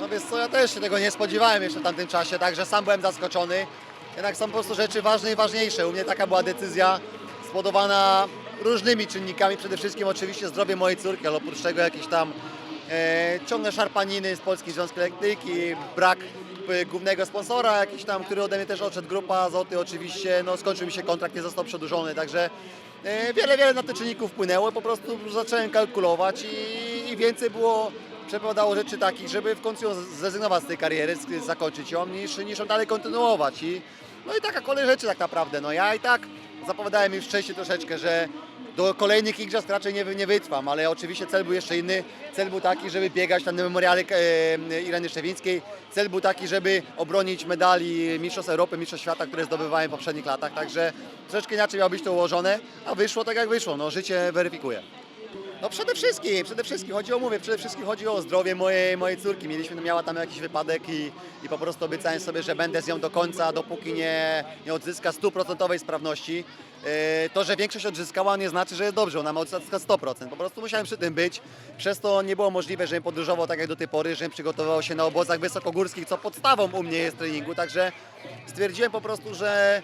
No wiesz co, ja też się tego nie spodziewałem jeszcze w tamtym czasie, także sam byłem zaskoczony. Jednak są po prostu rzeczy ważne i ważniejsze. U mnie taka była decyzja spowodowana różnymi czynnikami, przede wszystkim oczywiście zdrowie mojej córki, ale oprócz tego jakieś tam e, ciągle szarpaniny z Polskim Związkiem Elektryki, brak e, głównego sponsora, jakiś tam, który ode mnie też odszedł, grupa Azoty oczywiście, no skończył mi się kontrakt, nie został przedłużony, także e, wiele, wiele na te czynników wpłynęło, po prostu zacząłem kalkulować i, i więcej było przepowiadało rzeczy takich, żeby w końcu ją zrezygnować z tej kariery, zakończyć ją, niż, niż ją dalej kontynuować. I, no i taka kolej rzeczy tak naprawdę. No ja i tak zapowiadałem już wcześniej troszeczkę, że do kolejnych igrzysk raczej nie, nie wytrwam, ale oczywiście cel był jeszcze inny. Cel był taki, żeby biegać na memoriale e, Ireny Szczewińskiej. Cel był taki, żeby obronić medali Mistrzostw Europy, Mistrzostw Świata, które zdobywałem w poprzednich latach. Także troszeczkę inaczej miało być to ułożone, a wyszło tak jak wyszło. No życie weryfikuje. No przede wszystkim, przede wszystkim chodziło, mówię, przede wszystkim chodziło o zdrowie mojej, mojej córki. Mieliśmy, miała tam jakiś wypadek i, i po prostu obiecałem sobie, że będę z nią do końca, dopóki nie, nie odzyska stuprocentowej sprawności. Yy, To, że większość odzyskała nie znaczy, że jest dobrze, ona ma odzyskać 100%. Po prostu musiałem przy tym być. Przez to nie było możliwe, żebym podróżował tak jak do tej pory, żebym przygotowywał się na obozach wysokogórskich, co podstawą u mnie jest treningu. Także stwierdziłem po prostu, że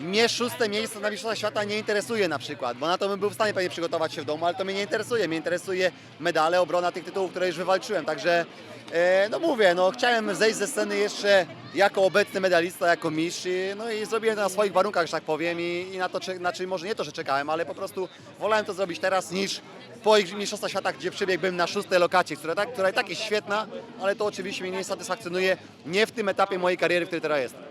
mnie szóste miejsce na Mistrzostwach Świata nie interesuje na przykład, bo na to bym był w stanie pewnie przygotować się w domu, ale to mnie nie interesuje. Mnie interesuje medale, obrona tych tytułów, które już wywalczyłem. Także, e, no mówię, no chciałem zejść ze sceny jeszcze jako obecny medalista, jako mistrz, i, no i zrobiłem to na swoich warunkach, że tak powiem, i, i na to, cze- znaczy może nie to, że czekałem, ale po prostu wolałem to zrobić teraz niż po Mistrzostwach Świata, gdzie przebiegłbym na szóstej lokacie, która, tak, która i tak jest świetna, ale to oczywiście mnie nie satysfakcjonuje, nie w tym etapie mojej kariery, w której teraz jestem.